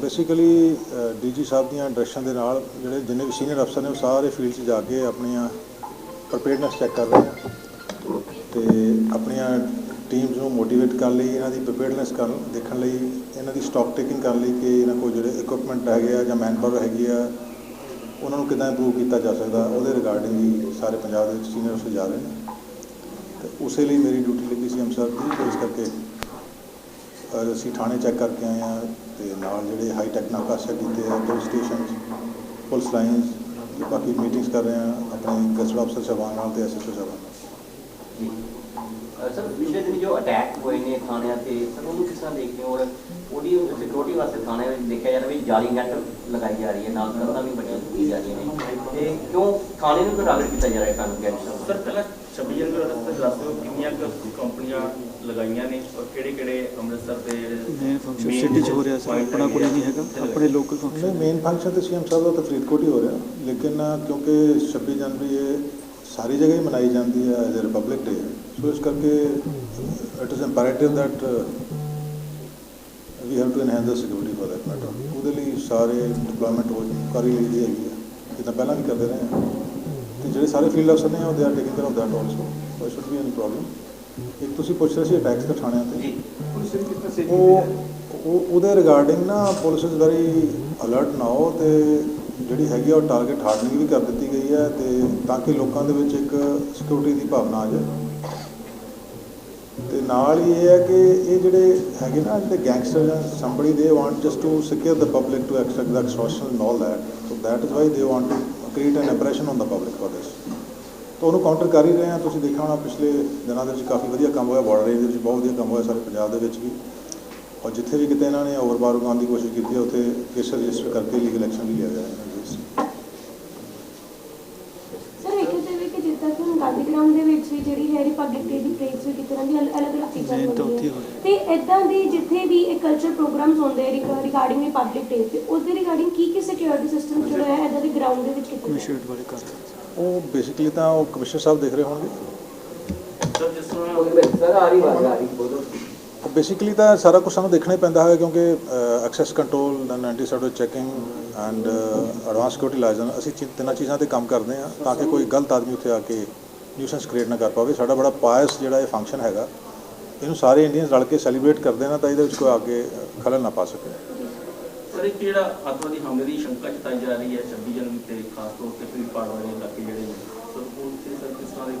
Basically DG ਸਾਹਿਬ ਦੀਆਂ direction ਦੇ ਨਾਲ ਜਿਹੜੇ ਜਿੰਨੇ ਵੀ ਸੀਨੀਅਰ ਅਫਸਰ ਨੇ ਉਹ ਸਾਰੇ ਫੀਲਡ 'ਚ ਜਾ ਕੇ ਆਪਣੀਆਂ ਪ੍ਰੀਪੇਅਰਡਨੈਸ ਚੈੱਕ ਕਰ ਰਹੇ ਆ ਤੇ ਆਪਣੀਆਂ ਟੀਮਸ ਨੂੰ ਮੋਟੀਵੇਟ ਕਰਨ ਲਈ, ਇਹਨਾਂ ਦੀ ਪ੍ਰੀਪੇਅਰਡਨੈਸ ਕਰਨ, ਦੇਖਣ ਲਈ, ਇਹਨਾਂ ਦੀ ਸਟਾਕ ਟੇਕਿੰਗ ਕਰਨ ਲਈ ਕਿ ਇਹਨਾਂ ਕੋਲ ਜਿਹੜੇ ਇਕਵਿਪਮੈਂਟ ਹੈਗੇ ਆ ਜਾਂ ਮੈਨਪਾਵਰ ਹੈਗੀ ਆ, ਉਹਨਾਂ ਨੂੰ ਕਿੱਦਾਂ ਇੰਪਰੂਵ ਕੀਤਾ ਜਾ ਸਕਦਾ, ਉਹਦੇ ਰਿਗਾਰਡਿੰਗ ਵੀ ਸਾਰੇ ਪੰਜਾਬ ਦੇ ਸੀਨੀਅਰ ਅਫਸਰ ਜਾ ਰਹੇ ਨੇ। ਤੇ ਉਸੇ ਲਈ ਮੇਰੀ ਡਿਊਟੀ ਲੱਗੀ ਸੀ ਅਮਸਰ ਦੀ ਇਸ ਕਰਕੇ ਅਸੀਂ ਥਾਣੇ ਚੈੱਕ ਕਰਕੇ ਆਏ ਆ ਤੇ ਨਾਲ ਜਿਹੜੇ ਹਾਈ ਟੈਕ ਨਾਕਾ ਕੀਤੇ ਆ ਪੁਲਿਸ ਸਟੇਸ਼ਨਸ ਪੁਲਿਸ ਲਾਈਨਸ ਤੇ ਬਾਕੀ ਮੀਟਿੰਗਸ ਕਰ ਰਹੇ ਆ ਆਪਣੇ ਗਸਟ ਅਫਸਰ ਸਾਹਿਬਾਨ ਨਾਲ ਤੇ ਐਸਐਸਓ ਸਾਹਿਬਾਨ ਨਾਲ। ਜੀ ਸਰ ਪਿਛਲੇ ਦਿਨ ਜੋ ਅਟੈਕ ਹੋਏ ਨੇ ਥਾਣਿਆਂ ਤੇ ਸਰ ਉਹਨੂੰ ਕਿਸ ਤਰ੍ਹਾਂ ਦੇਖਦੇ ਹੋ? ਔਰ ਉਹਦੀ ਸਿਕਿਉਰਿਟੀ ਵਾਸਤੇ ਥਾਣੇ ਵਿੱਚ ਦੇਖਿਆ ਜਾ ਰਿਹਾ ਵੀ ਜਾਲੀ ਨੈਟ ਲਗਾਈ ਜਾ ਰਹੀ ਹੈ ਨਾਲ ਕੰਧਾਂ ਵੀ ਬੜੀਆਂ ਕੀਤੀ ਜਾ ਰਹੀਆਂ ਨੇ। ਤੇ ਕਿਉਂ ਥਾਣੇ ਨੂੰ ਟਾਰਗੇਟ ਕੀਤਾ ਜਾ ਰਿਹਾ ਹੈ ਕਾਨੂੰਨ ਗੈਂਗਸਟਰ ਸਰ ਪਹਿਲਾਂ 26 ਜਨਵਰੀ ਦਾ ਰਸਤਾ ਦੱਸ ਦਿਓ ਕਿੰਨੀਆਂ ਕੁ ਕੰਪਨੀਆਂ ਲਗਾਈਆਂ ਨੇ ਔਰ ਕਿਹੜੇ ਕਿਹੜੇ ਅੰਮ੍ਰਿਤਸਰ ਦੇ ਜਿਹੜੇ ਮੇਨ ਫੰਕਸ਼ਨ ਸਿਟੀ 'ਚ ਹੋ ਰਿਹਾ ਸਰ ਆਪਣਾ ਕੋਈ ਨਹੀਂ ਹੈਗਾ ਆਪਣੇ ਲੋਕਲ ਫੰਕਸ਼ਨ ਮੇਨ ਫੰਕਸ਼ਨ ਤੇ ਸੀਐਮ ਸਾਹਿਬ ਦਾ ਤਾਂ ਫਰੀਦਕੋਟ ਹੀ ਹੋ ਰਿਹਾ। ਲੇਕਿਨ ਕਿਉਂਕਿ 26 ਜਨਵਰੀ ਇਹ ਸਾਰੀ ਜਗ੍ਹਾ ਹੀ ਮਨਾਈ ਜਾਂਦੀ ਹੈ ਐਜ਼ ਰਿਪਬਲਿਕ ਡੇ। ਸੋ ਇਸ ਕਰਕੇ it is imperative that we have to enhance the security for that matter. ਉਹਦੇ ਲਈ ਸਾਰੇ ਡਿਪਲੋਇਮੈਂਟ ਹੋ ਕਰ ਹੀ ਲਈ ਹੈਗੀ ਹੈ। ਜਿੱਦਾਂ ਪਹਿਲਾਂ ਵੀ ਕਰਦੇ ਰਹੇ ਹਾਂ। ਤੇ ਜਿਹੜੇ ਸਾਰੇ ਫੀਲਡ ਅਫਸਰ ਨੇ ਉਹ they are taking care of that also. So should be any problem ਇੱਕ ਤੁਸੀਂ ਪੁੱਛ ਰਹੇ ਸੀ ਅਟੈਕਸ ਦੇ ਥਾਣਿਆਂ ਤੇ। ਜੀ ਪੁਲਿਸ ਕਿਸ ਤਰ੍ਹਾਂ ਸੇਫ ਉਹ ਉਹਦੇ ਰਿਗਾਰਡਿੰਗ ਨਾ police is very alert now ਤੇ ਜਿਹੜੀ ਹੈਗੀ ਆ, ਉਹ ਟਾਰਗੇਟ ਹਾਰਡਨਿੰਗ ਵੀ ਕਰ ਦਿੱਤੀ ਗਈ ਹੈ ਤੇ ਤਾਂ ਕਿ ਲੋਕਾਂ ਦੇ ਵਿੱਚ ਇੱਕ ਸਿਕਿਉਰਿਟੀ ਦੀ ਭਾਵਨਾ ਆ ਜਾਏ। ਤੇ ਨਾਲ ਹੀ ਇਹ ਹੈ ਕਿ ਇਹ ਜਿਹੜੇ ਹੈਗੇ ਨਾ, ਜਿਹੜੇ ਗੈਂਗਸਟਰ ਜਾਂ somebody they want just to secure the public to extract the extortion and all that. So that is why they want to create an impression on the public for this. ਤਾਂ ਉਹਨੂੰ counter ਕਰ ਹੀ ਰਹੇ ਆ ਤੁਸੀਂ ਦੇਖਿਆ ਹੋਣਾ ਪਿਛਲੇ ਦਿਨਾਂ ਦੇ ਵਿੱਚ ਕਾਫੀ ਵਧੀਆ ਕੰਮ ਹੋਇਆ ਬਾਰਡਰ ਏਰੀਆ ਦੇ ਵਿੱਚ ਬਹੁਤ ਵਧੀਆ ਕੰਮ ਹੋਇਆ ਸਾਰੇ ਪੰਜਾਬ ਦੇ ਵਿੱਚ ਵੀ। ਔਰ ਜਿੱਥੇ ਵੀ ਕਿਤੇ ਇਹਨਾਂ ਨੇ ਓਵਰਬਾਰ ਉਗਾਉਣ ਦੀ ਕੋਸ਼ਿਸ਼ ਕੀਤੀ ਹੈ ਉੱਥੇ ਕੇਸ ਰਜਿਸਟਰ ਕਰਕੇ ਲੀਗਲ ਐਕਸ਼ਨ ਵੀ ਲਿਆ ਗਿਆ ਹੈ ਸਰ ਵੇਖਿਆ ਜਾਵੇ ਕਿ ਜਿੱਦਾਂ ਕਿ ਹੁਣ ਗਾਂਧੀ ਗਰਾਊਂਡ ਦੇ ਵਿੱਚ ਵੀ ਜਿਹੜੀ ਹੈ ਰਿਪਬਲਿਕ ਡੇ ਦੀ ਪ੍ਰੇਜ਼ ਵੀ ਕੀਤੀ ਜਾਂਦੀ ਹੈ ਅਲੱਗ ਅਲੱਗ ਚੀਜ਼ਾਂ ਹੁੰਦੀਆਂ। ਨੇ। ਤੇ ਇਦਾਂ ਦੀ ਜਿੱਥੇ ਵੀ ਇਹ ਕਲਚਰ ਪ੍ਰੋਗਰਾਮਸ ਹੁੰਦੇ ਰਿਗਾਰਡਿੰਗ ਰਿਪਬਲਿਕ ਡੇ ਤੇ ਉਸ ਦੇ ਰਿਗਾਰਡਿੰਗ ਕੀ ਕੀ ਸਿਕਿਉਰਿਟੀ ਸਿਸਟਮ ਜਿਹੜਾ ਹੈ ਇਦਾਂ ਦੇ ਗਰਾਊਂਡ ਦੇ ਵਿੱਚ ਕੀਤੇ ਜਾਂਦੇ ਕਮਿਸ਼ਨ ਵਾਲੇ ਕਰ ਉਹ ਬੇਸਿਕਲੀ ਤਾਂ ਉਹ ਕਮਿਸ਼ਨਰ ਸਾਹਿਬ ਦੇਖ ਰਹੇ ਹੋਣਗੇ। ਸਰ ਜਿਸ ਤਰ੍ਹਾਂ ਸਰ ਆ ਰਹੀ ਬਾਤ ਆ ਰਹੀ। ਬੋਲੋ ਬੇਸਿਕਲੀ ਤਾਂ ਸਾਰਾ ਕੁਝ ਸਾਨੂੰ ਦੇਖਣਾ ਹੀ ਪੈਂਦਾ ਹੈ ਕਿਉਂਕਿ access control then anti service checking and advance security license ਅਸੀਂ ਤਿੰਨਾਂ ਚੀਜ਼ਾਂ ਤੇ ਕੰਮ ਕਰਦੇ ਹਾਂ ਤਾਂ ਕਿ ਕੋਈ ਗਲਤ ਆਦਮੀ ਉੱਥੇ ਆ ਕੇ ਨਿਊਸੈਂਸ ਕ੍ਰੀਏਟ ਨਾ ਕਰ ਪਾਵੇ। ਸਾਡਾ ਬੜਾ ਪਾਇਸ ਜਿਹੜਾ ਇਹ ਫੰਕਸ਼ਨ ਹੈਗਾ, ਇਹਨੂੰ ਸਾਰੇ ਇੰਡੀਅਨਸ ਰਲ ਕੇ ਸੈਲੀਬ੍ਰੇਟ ਕਰਦੇ ਨੇ ਤਾਂ ਇਹਦੇ ਵਿੱਚ ਕੋਈ ਆ ਕੇ ਖਲਲ ਨਾ ਪਾ ਸਕੇ। ਸਰ ਇੱਕ ਜਿਹੜਾ ਅੱਤਵਾਦੀ ਹਮਲੇ ਦੀ ਸ਼ੰਕਾ ਜਤਾਈ ਜਾ ਰਹੀ ਹੈ? 26 ਜਨਵਰੀ ਤੇ ਖਾਸ ਤੌਰ ਤੇ ਭੀੜ ਵਾਲੇ ਇਲਾਕੇ ਜਿਹੜੇ ਨੇ। ਸਰ, ਉਹ ਤੇ ਸਰ ਕਿਸ ਤਰ੍ਹਾਂ ਦੇ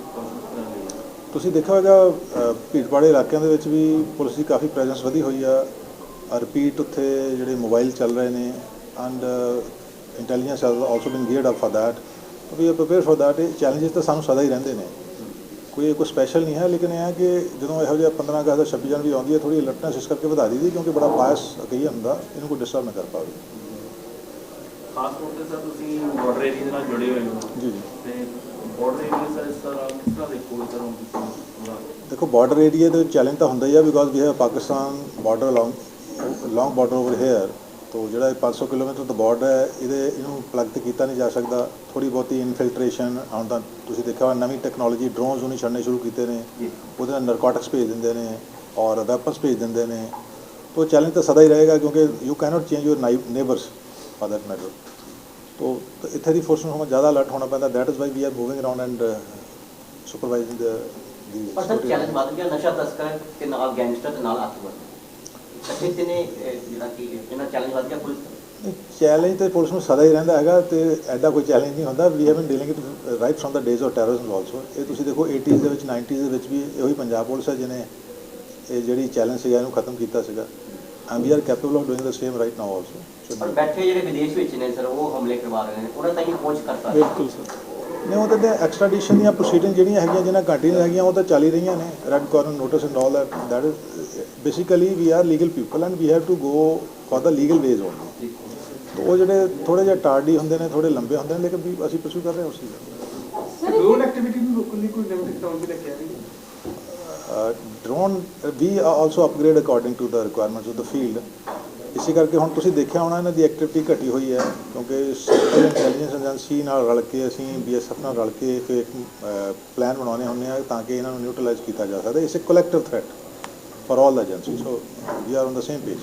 ਤੁਸੀਂ ਦੇਖਿਆ ਹੋਵੇਗਾ ਭੀੜਵਾੜੇ ਇਲਾਕਿਆਂ ਦੇ ਵਿੱਚ ਵੀ ਪੁਲਿਸ ਦੀ ਕਾਫੀ ਪ੍ਰੈਜ਼ੈਂਸ ਵਧੀ ਹੋਈ ਆ। ਰਿਪੀਟ ਉੱਥੇ ਜਿਹੜੇ ਮੋਬਾਈਲ ਚੱਲ ਰਹੇ ਨੇ and intelligence has also been geared up for that we are prepare for that ਇਹ ਚੈਲੰਜਸ ਤਾਂ ਸਾਨੂੰ ਸਦਾ ਹੀ ਰਹਿੰਦੇ ਨੇ। ਕੋਈ ਕੋਈ ਸਪੈਸ਼ਲ ਨਹੀਂ ਹੈ, ਲੇਕਿਨ ਇਹ ਹੈ ਕਿ ਜਦੋਂ ਇਹੋ ਜਿਹਾ 15 ਅਗਸਤ ਦਾ 26 ਜਨਵਰੀ ਆਉਂਦੀ ਹੈ ਥੋੜੀ ਅਲਰਟਨੈਸ ਇਸ ਕਰਕੇ ਵਧਾ ਦੀ ਕਿਉਂਕਿ ਬੜਾ ਬਾਇਸ ਕਈ ਹੁੰਦਾ, ਇਹਨੂੰ ਕੋਈ ਡਿਸਟਰਬ ਨਾ ਕਰ ਪਾਵੇ। ਖਾਸ ਤੌਰ ਤੇ ਸਰ ਤੁਸੀਂ ਬਾਰਡਰ ਏਰੀਆ ਦੇ ਨਾਲ ਜੁੜੇ ਹੋਏ ਹੋ। ਜੀ ਜੀ। ਤੇ ਬਾਰਡਰ ਏਰੀਆ ਸਰ ਇਸ ਤਰ੍ਹਾਂ ਕਿਸ ਤਰ੍ਹਾਂ ਦੇਖੋ ਇਸ ਤਰ੍ਹਾਂ ਤੁਸੀਂ ਪੂਰਾ ਦੇਖੋ ਬਾਰਡਰ ਏਰੀਆ ਦੇ ਚੈਲੰਜ ਤਾਂ ਹੁੰਦਾ ਹੀ ਆ because we have Pakistan border along long border over here ਤੋ ਜਿਹੜਾ ਇਹ 500 ਕਿਲੋਮੀਟਰ ਦਾ ਬਾਰਡਰ ਹੈ ਇਹਦੇ ਇਹਨੂੰ ਪਲੱਗ ਤੇ ਕੀਤਾ ਨਹੀਂ ਜਾ ਸਕਦਾ। ਥੋੜੀ ਬਹੁਤੀ ਇਨਫਿਲਟ੍ਰੇਸ਼ਨ ਹੁਣ ਤਾਂ ਤੁਸੀਂ ਦੇਖਿਆ ਹੋਣਾ ਨਵੀਂ ਟੈਕਨੋਲੋਜੀ ਡਰੋਨਸ ਉਹਨੇ ਛੱਡਣੇ ਸ਼ੁਰੂ ਕੀਤੇ ਨੇ। ਉਹਦੇ ਨਾਲ ਨਰਕੋਟਿਕਸ ਭੇਜ ਦਿੰਦੇ ਨੇ ਔਰ ਵੈਪਨਸ ਭੇਜ ਦਿੰਦੇ ਨੇ। ਤੋ ਚੈਲੰਜ ਤਾਂ ਸਦਾ ਹੀ ਰਹੇਗਾ ਕਿਉਂਕਿ you cannot change your neighbours for that matter. So ਇੱਥੇ ਦੀ ਫੋਰਸ ਨੂੰ ਹਮੇ ਜ਼ਿਆਦਾ ਅਲਰਟ ਹੋਣਾ ਪੈਂਦਾ। That is why we are moving around and uh, supervising challenge ਤੇ ਪੁਲਿਸ ਨੂੰ ਸਦਾ ਹੀ ਰਹਿੰਦਾ ਹੈਗਾ ਤੇ ਐਡਾ ਕੋਈ ਚੈਲੰਜ ਨਹੀਂ ਹੁੰਦਾ। We have been dealing it right from the days of terrorism also ਇਹ ਤੁਸੀਂ ਦੇਖੋ 80s ਦੇ ਵਿੱਚ 90s ਦੇ ਵਿੱਚ ਵੀ ਇਹੋ ਹੀ ਪੰਜਾਬ ਪੁਲਿਸ ਹੈ ਜਿਹਨੇ ਇਹ ਜਿਹੜੀ ਚੈਲੰਜ ਸੀਗਾ ਇਹਨੂੰ ਖਤਮ ਕੀਤਾ ਸੀਗਾ। And we are capable of doing the same right now also also ਬੈਠੇ ਜਿਹੜੇ ਵਿਦੇਸ਼ ਵਿੱਚ ਨੇ ਸਰ ਉਹ ਹਮਲੇ ਕਰਵਾ ਰਹੇ ਨੇ। ਉਹਨਾਂ ਤਾਈਂ ਪਹੁੰਚ ਕਰ ਸਕਦੇ ਬਿਲਕੁਲ ਸਰ। ਨਹੀਂ ਉਹ ਤਾਂ ਐਕਸਟ੍ਰੈਡੀਸ਼ਨ ਦੀਆਂ ਪ੍ਰੋਸੀਡਿੰਗ ਜਿਹੜੀਆਂ ਹੈਗੀਆਂ ਜਿਹਨਾਂ ਕੰਟੀਨਿਊ ਹੈਗੀਆਂ ਉਹ ਤਾਂ ਚੱਲ ਹੀ ਰਹੀਆਂ ਨੇ। Red corner notice and all that that is basically we are legal people and we have to go for the legal ways only ਉਹ ਜਿਹੜੇ ਥੋੜੇ ਜਿਹਾ ਟਾਰਡੀ ਹੁੰਦੇ ਨੇ ਥੋੜੇ ਲੰਬੇ ਹੁੰਦੇ ਨੇ ਲੇਕਿਨ ਵੀ ਅਸੀਂ ਪਰਸੂ ਕਰ ਰਹੇ ਹਾਂ ਉਸ ਚੀਜ਼ ਨੂੰ ਸਰ ਡਰੋਨ ਐਕਟੀਵਿਟੀ ਨੂੰ ਰੋਕਣ ਲਈ ਕੋਈ ਨਵੀਂ ਟੈਕਨੋਲੋਜੀ ਲੈ ਕੇ ਆ ਰਹੀ ਹੈ uh, drone we also upgrade according to the requirements of the field ਇਸੇ ਕਰਕੇ ਹੁਣ ਤੁਸੀਂ ਦੇਖਿਆ ਹੋਣਾ ਇਹਨਾਂ ਦੀ ਐਕਟੀਵਿਟੀ ਘਟੀ ਹੋਈ ਹੈ ਕਿਉਂਕਿ ਸੈਂਟਰਲ ਇੰਟੈਲੀਜੈਂਸ ਏਜੰਸੀ ਨਾਲ ਰਲ ਕੇ ਅਸੀਂ ਬੀਐਸਐਫ ਨਾਲ ਰਲ ਕੇ ਫਿਰ ਇੱਕ ਪਲਾਨ ਬਣਾਉਣੇ ਹੁੰਦੇ ਆ ਤਾਂ ਕਿ ਇਹਨਾਂ ਨੂੰ ਨਿਊਟਰਲਾਈਜ਼ ਕੀਤਾ ਜਾ ਸਕਦਾ it's a collective threat for all agency so we are on the same page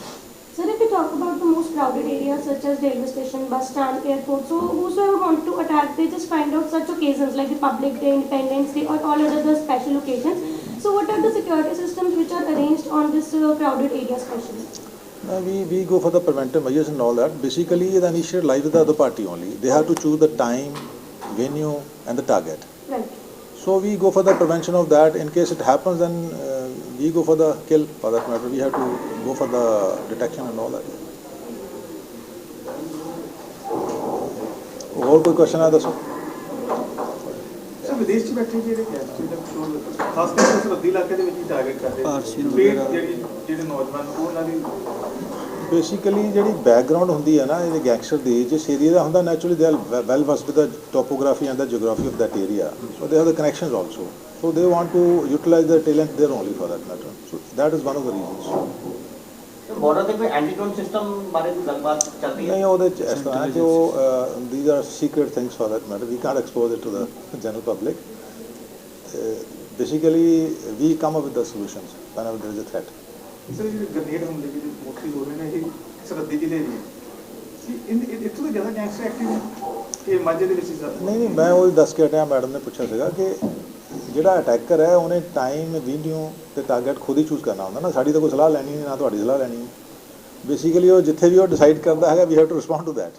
sir ਇਹ talk about the most crowded areas such as railway station, bus stand, airport. So whosoever want to attack, they just find out such occasions like Republic Day, Independence Day, or all other special occasions. So what are the security systems which are arranged on this uh, crowded area especially? Uh, we, we go for the preventive measures and all that. Basically, the initiative lies with the other party only. They have to choose the time, venue, and the target. Right. So we go for the prevention of that. In case it happens, then uh, we go for the kill. For that matter, we have to go for the detection and all that. ਹੋਰ ਕੋਈ question ਹੈ ਦੱਸੋ sir ਵਿਦੇਸ਼ 'ਚ ਬੈਠੇ ਜਿਹੜੇ ਦਾ control ਖਾਸ ਕਰਕੇ ਸਰਹੱਦੀ ਇਲਾਕੇ ਦੇ ਵਿੱਚ ਹੀ ਟਾਰਗੇਟ ਕਰਦੇ ਵਗੈਰਾ। ਜਿਹੜੀ ਜਿਹੜੇ ਨੌਜਵਾਨ ਉਹ ਉਹਨਾਂ ਦੀ ਬੇਸਿਕਲੀ ਜਿਹੜੀ ਬੈਕਗ੍ਰਾਉਂਡ ਹੁੰਦੀ ਹੈ ਨਾ ਇਹਦੇ ਗੈਂਗਸਟਰ ਦੀ ਜਿਸ ਏਰੀਆ ਦਾ ਹੁੰਦਾ naturally they well versed with the topography and the geography of that area so they have the connections also so they want to utilize their talent there only for that matter so that is one of the reasons border ਤੇ ਕੋਈ ਐਂਟੀਡੋਨ system ਬਾਰੇ ਕੋਈ ਗੱਲਬਾਤ ਚੱਲ ਰਹੀ ਹੈ? ਨਹੀਂ ਉਹਦੇ ਚ ਇਸ ਤਰ੍ਹਾਂ ਹੈ ਕਿ ਉਹ these are secret things for that matter. We can't expose it to the general public. Uh, basically we come up with the solutions whenever there is a threat. Sir ਜਿਹੜੇ ਗ੍ਰਨੇਡ ਹਮਲੇ ਜਿਹੜੇ ਮੋਸਟਲੀ ਹੋ ਰਹੇ ਨੇ ਇਹ ਸਰਹੱਦੀ ਜ਼ਿਲ੍ਹੇ ਇਨ- ਇੱਥੋਂ ਤੋਂ ਜ਼ਿਆਦਾ ਗੈਂਗਸਟਰ ਐਕਟਿਵ ਨੇ? ਕਿ ਮਾਝੇ ਦੇ ਵਿੱਚ ਜ਼ਿਆਦਾ। ਨਹੀਂ ਨਹੀਂ ਮੈਂ ਉਹ ਦੱਸ ਕੇ ਹਟਿਆ ਮੈਡਮ ਨੇ ਪੁੱਛਿਆ ਸੀਗਾ ਕਿ ਜਿਹੜਾ ਅਟੈਕਰ ਹੈ, ਉਹਨੇ ਟਾਈਮ ਵੀਡੀਓ ਤੇ ਟਾਰਗੇਟ ਖੁਦ ਹੀ ਚੂਜ਼ ਕਰਨਾ ਹੁੰਦਾ ਨਾ। ਸਾਡੀ ਤਾਂ ਕੋਈ ਸਲਾਹ ਲੈਣੀ ਨਹੀਂ, ਨਾ ਤੁਹਾਡੀ ਸਲਾਹ ਲੈਣੀ। ਬੇਸਿਕਲੀ ਉਹ ਜਿੱਥੇ ਵੀ ਉਹ ਡਿਸਾਈਡ ਕਰਦਾ ਹੈਗਾ we have to respond to that